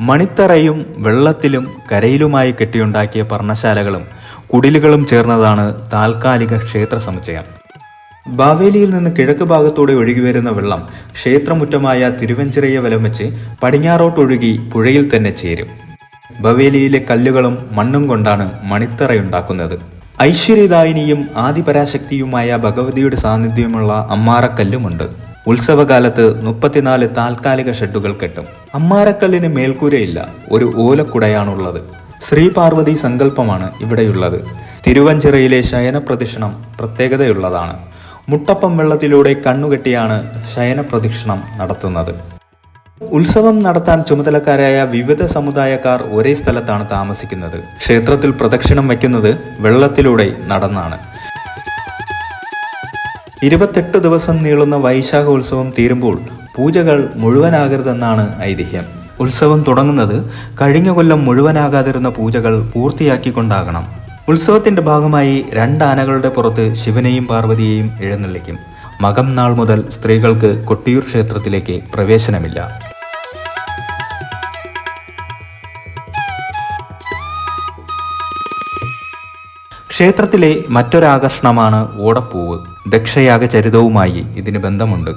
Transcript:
മണിത്തറയും വെള്ളത്തിലും കരയിലുമായി കെട്ടിയുണ്ടാക്കിയ പർണശാലകളും കുടിലുകളും ചേർന്നതാണ് താൽക്കാലിക ക്ഷേത്ര സമുച്ചയം. ബാവേലിയിൽ നിന്ന് കിഴക്ക് ഭാഗത്തൂടെ ഒഴുകിവരുന്ന വെള്ളം ക്ഷേത്രമുറ്റമായ തിരുവഞ്ചിറയെ വലം വെച്ച് പടിഞ്ഞാറോട്ടൊഴുകി പുഴയിൽ തന്നെ ചേരും. ബവേലിയിലെ കല്ലുകളും മണ്ണും കൊണ്ടാണ് മണിത്തറയുണ്ടാക്കുന്നത്. ഐശ്വര്യദായിനിയും ആദിപരാശക്തിയുമായ ഭഗവതിയുടെ സാന്നിധ്യമുള്ള അമ്മാറക്കല്ലുമുണ്ട്. ഉത്സവകാലത്ത് മുപ്പത്തിനാല് താൽക്കാലിക ഷെഡുകൾ കെട്ടും. അമ്മാരക്കല്ലിന് മേൽക്കൂരയില്ല ഒരു ഓലക്കുടയാണുള്ളത്. ശ്രീ പാർവതി സങ്കല്പമാണ് ഇവിടെയുള്ളത്. തിരുവഞ്ചിറയിലെ ശയന പ്രദക്ഷിണം പ്രത്യേകതയുള്ളതാണ്. മുട്ടപ്പം വെള്ളത്തിലൂടെ കണ്ണുകെട്ടിയാണ് ശയന പ്രദക്ഷിണം നടത്തുന്നത്. ഉത്സവം നടത്താൻ ചുമതലക്കാരായ വിവിധ സമുദായക്കാർ ഒരേ സ്ഥലത്താണ് താമസിക്കുന്നത്. ക്ഷേത്രത്തിൽ പ്രദക്ഷിണം വയ്ക്കുന്നത് വെള്ളത്തിലൂടെ നടന്നാണ്. ഇരുപത്തെട്ട് ദിവസം നീളുന്ന വൈശാഖോത്സവം തീരുമ്പോൾ പൂജകൾ മുഴുവനാകരുതെന്നാണ് ഐതിഹ്യം. ഉത്സവം തുടങ്ങുന്നത് കഴിഞ്ഞ കൊല്ലം മുഴുവനാകാതിരുന്ന പൂജകൾ പൂർത്തിയാക്കിക്കൊണ്ടാകണം. ഉത്സവത്തിന്റെ ഭാഗമായി രണ്ടാനകളുടെ പുറത്ത് ശിവനെയും പാർവതിയെയും എഴുന്നള്ളിക്കും. മകം നാൾ മുതൽ സ്ത്രീകൾക്ക് കൊട്ടിയൂർ ക്ഷേത്രത്തിലേക്ക് പ്രവേശനമില്ല. ക്ഷേത്രത്തിലെ മറ്റൊരാകർഷണമാണ് ഓടപ്പൂവ്. ദക്ഷയാഗ ചരിതവുമായി ഇതിന് ബന്ധമുണ്ട്.